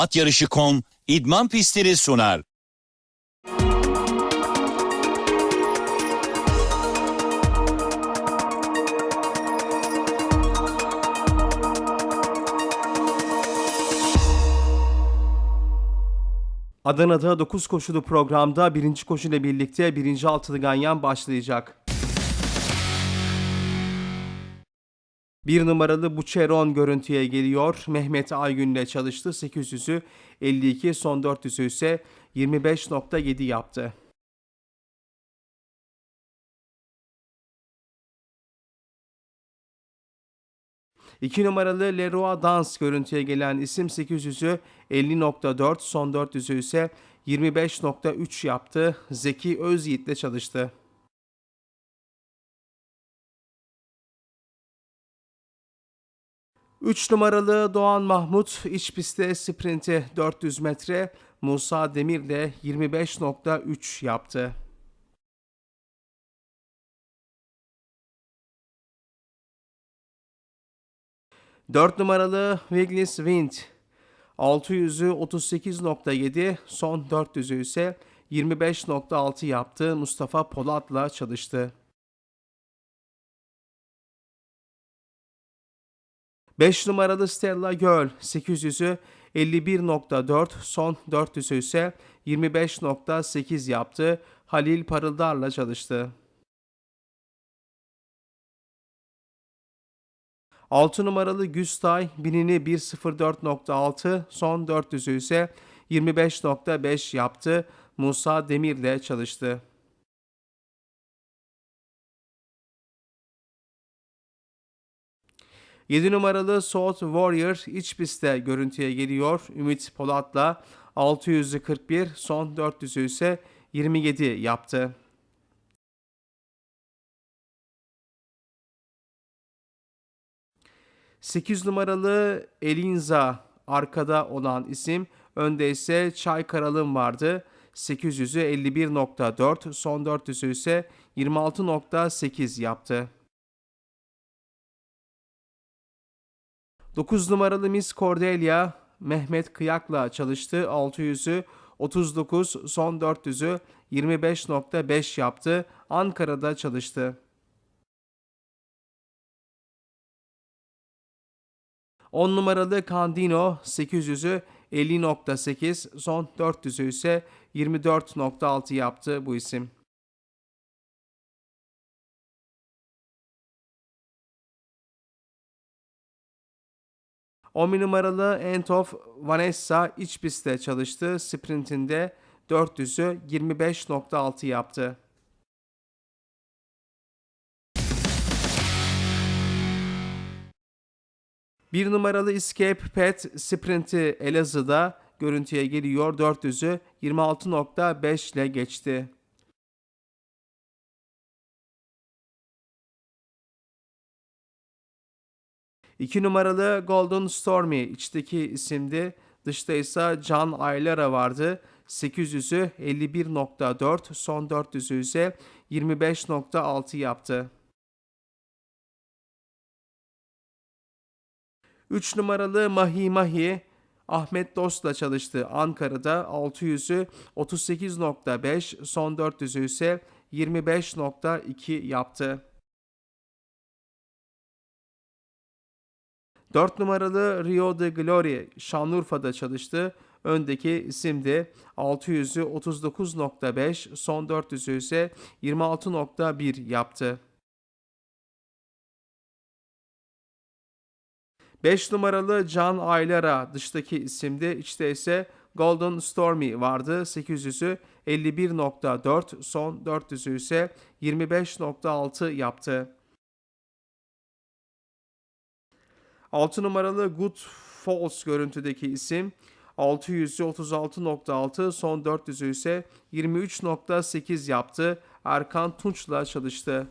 At Yarışı.com idman pistleri sunar. Adana'da 9 koşulu programda birinci koşuyla birlikte birinci altılı ganyan başlayacak. Bir numaralı Bucheron görüntüye geliyor. Mehmet Aygün'le çalıştı. 800'ü 52, son 400'ü ise 25.7 yaptı. İki numaralı Leroy Dans görüntüye gelen isim 800'ü 50.4, son 400'ü ise 25.3 yaptı. Zeki Özyiğit'le çalıştı. Üç numaralı Doğan Mahmut iç pistte sprinti 400 metre Musa Demir'le 25.3 yaptı. 4 numaralı Wiggles Wind 600'ü 38.7 son 400'ü ise 25.6 yaptı. Mustafa Polat'la çalıştı. 5 numaralı Stella Göl 800'ü 51.4 son 400'ü ise 25.8 yaptı. Halil Parıldar'la çalıştı. 6 numaralı Güstay binini 1.04.6 son 400'ü ise 25.5 yaptı. Musa Demir'le çalıştı. Yedi numaralı Salt Warrior iç pistte görüntüye geliyor. Ümit Polat'la 600'ü 41 son 400'ü ise 27 yaptı. 8 numaralı Elinza arkada olan isim. Önde ise Çay Karalım vardı. 800'ü 51.4, son 400'ü ise 26.8 yaptı. 9 numaralı Miss Cordelia Mehmet Kıyak'la çalıştı. 600'ü 39, son 400'ü 25.5 yaptı. Ankara'da çalıştı. 10 numaralı Candino 800'ü 50.8, son 400'ü ise 24.6 yaptı bu isim. On numaralı End of Vanessa iç pistte çalıştı. Sprintinde 400'ü 25.6 yaptı. Bir numaralı Escape Pet Sprint'i Elazığ'da görüntüye geliyor. 400'ü 26.5 ile geçti. İki numaralı Golden Stormy içteki isimdi. Dışta ise Can Aylara vardı. 800'ü 51.4, son 400'ü ise 25.6 yaptı. 3 numaralı Mahi Mahi Ahmet Dost'la çalıştı. Ankara'da 600'ü 38.5, son 400'ü ise 25.2 yaptı. 4 numaralı Rio de Glory Şanlıurfa'da çalıştı. Öndeki isimdi. 600'ü 39.5, son 400'ü ise 26.1 yaptı. 5 numaralı Can Aylara dıştaki isimdi. İçte ise Golden Stormy vardı. 800'ü 51.4, son 400'ü ise 25.6 yaptı. 6 numaralı Good Falls görüntüdeki isim 600'ü 36.6, son 400'ü ise 23.8 yaptı. Erkan Tunç'la çalıştı.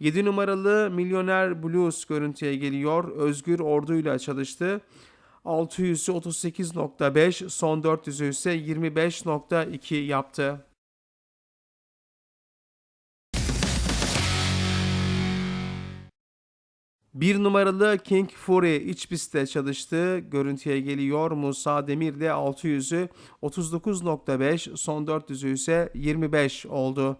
7 numaralı Milyoner Blues görüntüye geliyor. Özgür Ordu'yla çalıştı. 600'ü 38.5, son 400'ü ise 25.2 yaptı. Bir numaralı King Fury iç pistte çalıştı. Görüntüye geliyor. Musa Demir de 600'ü 39.5, son 400'ü ise 25 oldu.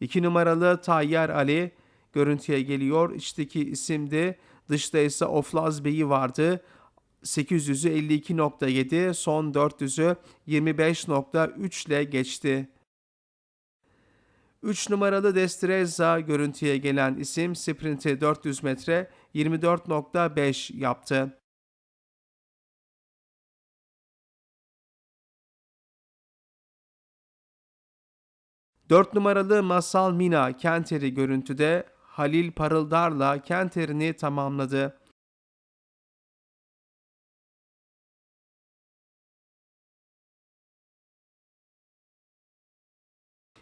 2 numaralı Tayyar Ali görüntüye geliyor. İçteki isimdi. Dışta ise Oflaz Bey'i vardı. 800'ü 52.7, son 400'ü 25.3 ile geçti. 3 numaralı Destreza görüntüye gelen isim sprinti 400 metre 24.5 yaptı. Dört numaralı Masal Mina Kenteri görüntüde Halil Parıldar'la Kenter'ini tamamladı.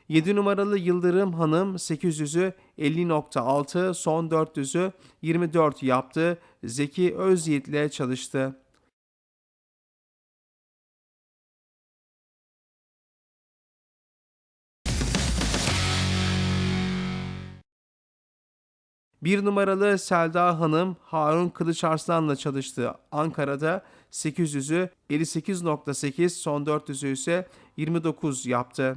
7 numaralı Yıldırım Hanım 800'ü 50.6, son 400'ü 24 yaptı. Zeki Özyiğit ile çalıştı. Bir numaralı Selda Hanım Harun Kılıçarslan'la çalıştı. Ankara'da 800'ü 58.8, son 400'ü ise 29 yaptı.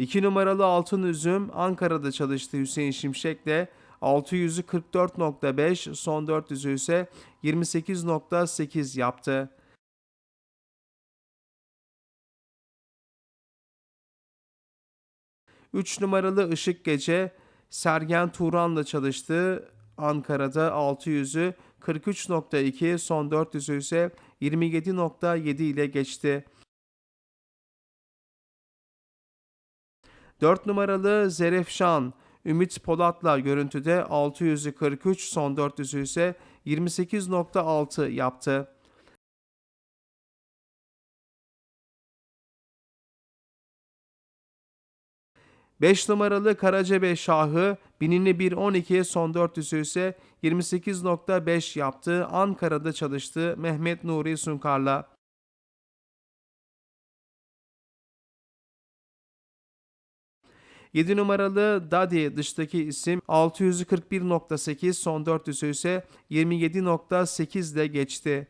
2 numaralı Altın Üzüm Ankara'da çalıştı Hüseyin Şimşek'le 600'ü 44.5, son 400'ü ise 28.8 yaptı. Üç numaralı Işık Gece Sergen Turan'la çalıştı. Ankara'da 600'ü 43.2, son 400'ü ise 27.7 ile geçti. 4 numaralı Zerefşan Ümit Polat'la görüntüde 600'ü 43, son 400'ü ise 28.6 yaptı. Beş numaralı Karacebe Şahı binini 1.12 son 400'ü ise 28.5 yaptı. Ankara'da çalıştı Mehmet Nuri Sunkar'la. 7 numaralı Dadi dıştaki isim 641.8 son 400'ü ise 27.8 ile geçti.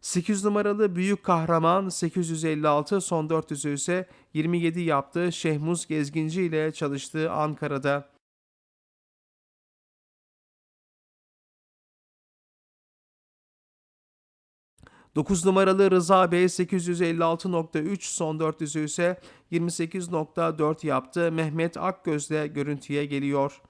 Sekiz numaralı Büyük Kahraman 856 son 400'ü ise 27 yaptı. Şehmuz Gezginci ile çalıştığı Ankara'da. 9 numaralı Rıza Bey 856.3 son 400'ü ise 28.4 yaptı. Mehmet Akgöz'le görüntüye geliyor.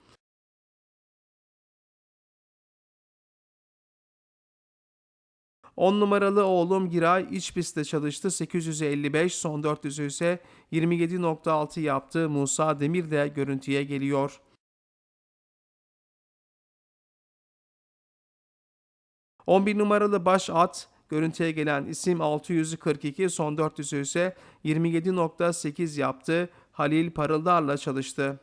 On numaralı oğlum Giray iç pistte çalıştı. 855 son 400'ü ise 27.6 yaptı. Musa Demir de görüntüye geliyor. 11 numaralı baş at Görüntüye gelen isim 642, son 400'ü ise 27.8 yaptı. Halil Parıldar'la çalıştı.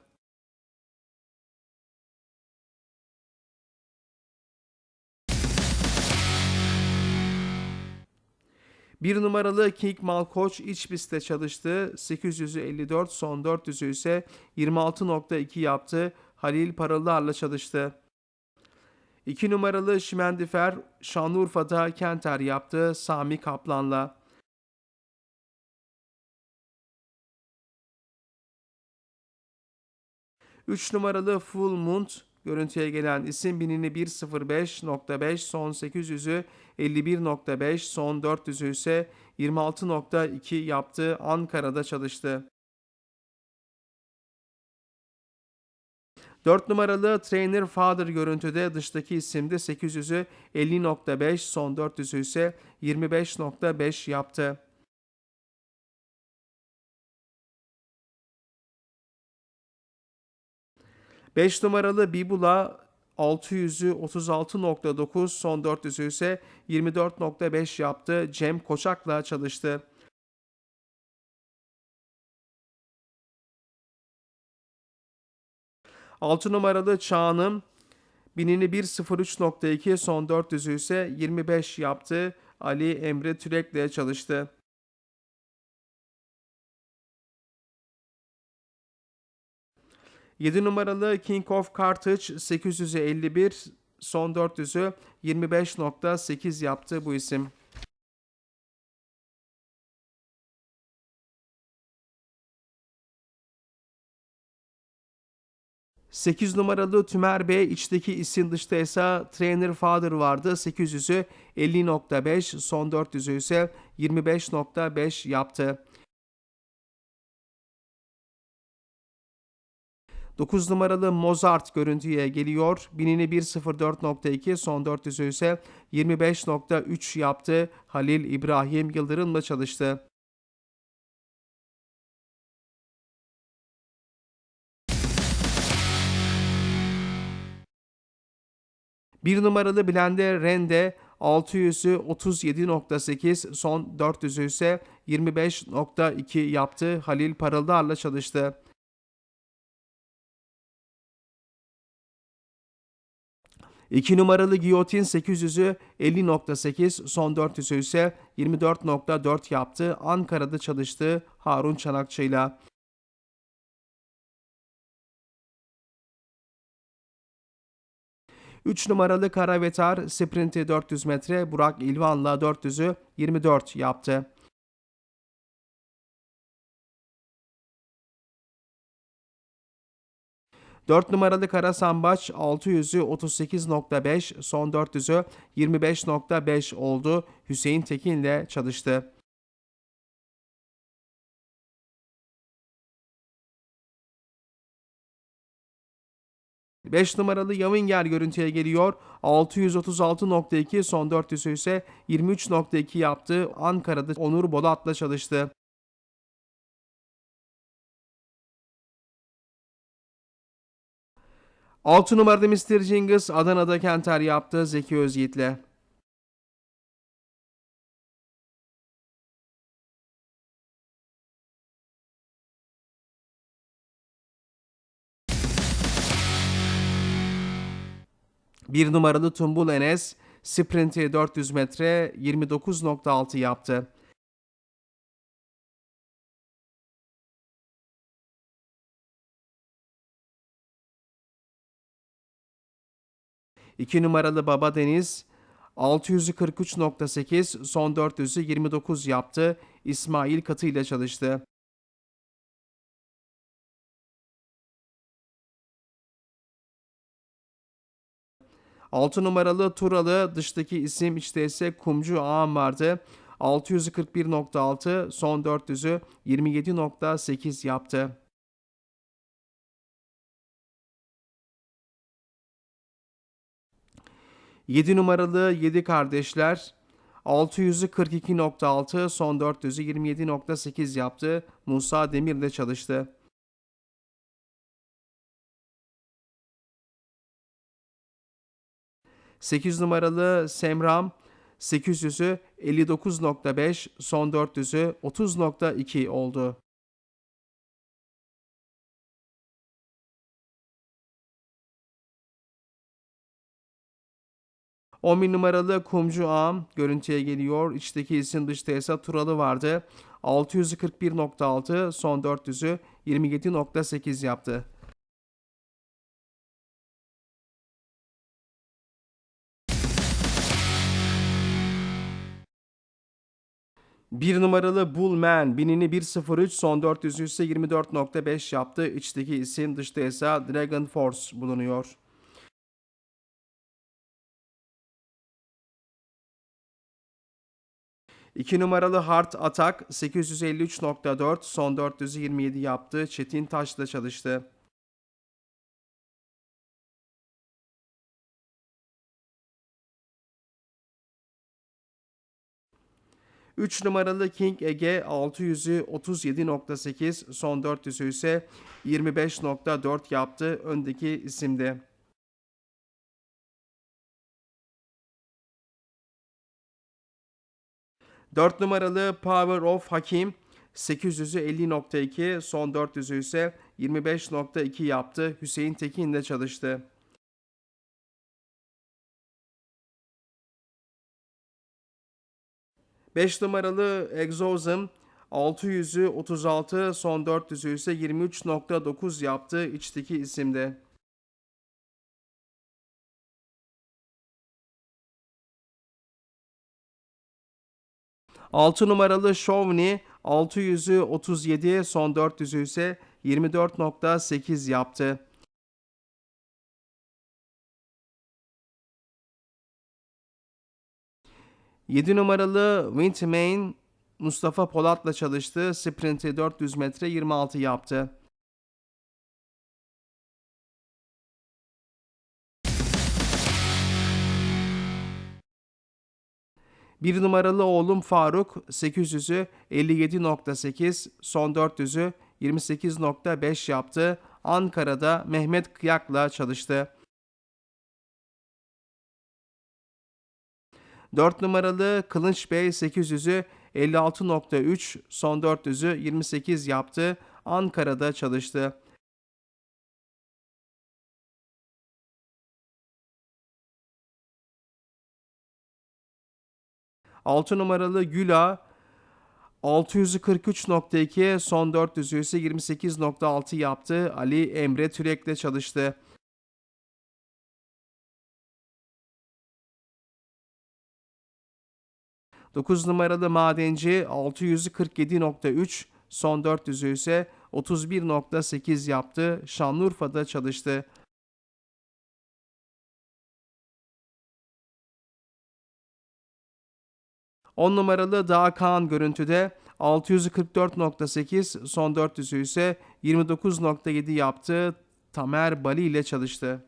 Bir numaralı King Malkoç iç pistte çalıştı. 800'ü 54, son 400'ü ise 26.2 yaptı. Halil Parıldar'la çalıştı. 2 numaralı Şimendifer Şanlıurfa'da Kenter yaptı Sami Kaplan'la. Üç numaralı Full Moon görüntüye gelen isim binini 1.05.5 son 800'ü 51.5 son 400'ü ise 26.2 yaptı Ankara'da çalıştı. 4 numaralı Trainer Father görüntüde dıştaki isimde 800'ü 50.5 son 400'ü ise 25.5 yaptı. Beş numaralı Bibula 600'ü 36.9 son 400'ü ise 24.5 yaptı. Cem Koçak'la çalıştı. 6 numaralı Çağan'ım Binini 1.03.2 son 400'ü ise 25 yaptı. Ali Emre Türek'le çalıştı. Yedi numaralı King of Carthage 800'ü 51 son 400'ü 25.8 yaptı bu isim. 8 numaralı Tümer Bey içteki isim dışta ise Trainer Father vardı. 800'ü 50.5 son 400'ü ise 25.5 yaptı. 9 numaralı Mozart görüntüye geliyor. Binini 1.04.2 son 400'ü ise 25.3 yaptı. Halil İbrahim Yıldırım'la çalıştı. Bir numaralı Blende Rende 600'ü 37.8 son 400'ü ise 25.2 yaptı. Halil Parıldar'la çalıştı. İki numaralı Giyotin 800'ü 50.8 son 400'ü ise 24.4 yaptı. Ankara'da çalıştı Harun Çanakçı'yla. 3 numaralı Karavetar sprinti 400 metre Burak İlvan'la 400'ü 24 yaptı. Dört numaralı Kara Sambaç 600'ü 38.5 son 400'ü 25.5 oldu. Hüseyin Tekin'le çalıştı. Beş numaralı Yavinger görüntüye geliyor. 636.2 son 400'ü ise 23.2 yaptı. Ankara'da Onur Bolat'la çalıştı. Altı numarada Mr. Cengiz Adana'da Kenter yaptı Zeki Özyiğit'le. Bir numaralı Tumbul Enes sprinti 400 metre 29.6 yaptı. İki numaralı Baba Deniz 643.8 son 400'ü 29 yaptı. İsmail Katı ile çalıştı. 6 numaralı Turalı dıştaki isim işte ise Kumcu Ağam vardı. 641.6 son 400'ü 27.8 yaptı. Yedi numaralı 7 kardeşler 600'ü 42.6 son 400'ü 27.8 yaptı. Musa Demir'le çalıştı. 8 numaralı Semram 800'ü 59.5, son 400'ü 30.2 oldu. On bin numaralı Kumcu Ağam görüntüye geliyor. İçteki isim dışta ise Turalı vardı. 641.6 son 400'ü 27.8 yaptı. Bir numaralı Bullman binini 1.03 son 400 ise 24.5 yaptı. İçteki isim dışta ise Dragon Force bulunuyor. İki numaralı Heart Attack 853.4 son 427 yaptı. Çetin Taş'la çalıştı. 3 numaralı King Ege 600'ü 37.8 son 400'ü ise 25.4 yaptı öndeki isimde. Dört numaralı Power of Hakim 800'ü 50.2 son 400'ü ise 25.2 yaptı. Hüseyin Tekin ile çalıştı. 5 numaralı Exosm 600'ü 36, son 400'ü ise 23.9 yaptı içteki isimde. Altı numaralı Chauvny 600'ü 37, son 400'ü ise 24.8 yaptı. 7 numaralı Windmane Mustafa Polat'la çalıştı. Sprinti 400 metre 26 yaptı. Bir numaralı oğlum Faruk 800'ü 57.8, son 400'ü 28.5 yaptı. Ankara'da Mehmet Kıyak'la çalıştı. 4 numaralı Kılınç Bey 800'ü 56.3, son 400'ü 28 yaptı. Ankara'da çalıştı. Altı numaralı Güla 643.2, son 400'ü ise 28.6 yaptı. Ali Emre Türek'le çalıştı. 9 numaralı madenci 647.3, son 400'ü ise 31.8 yaptı. Şanlıurfa'da çalıştı. On numaralı Dağ Kaan görüntüde 644.8, son 400'ü ise 29.7 yaptı. Tamer Bali ile çalıştı.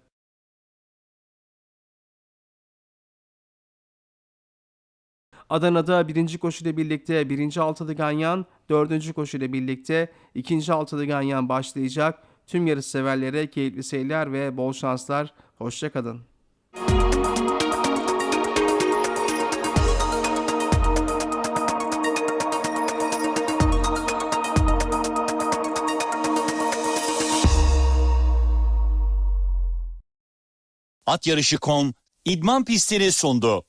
Adana'da birinci koşuyla birlikte birinci altılı ganyan, dördüncü koşuyla birlikte ikinci altılı ganyan başlayacak. Tüm yarış severlere keyifli seyirler ve bol şanslar. Hoşçakalın. At yarışı.com idman pistini sundu.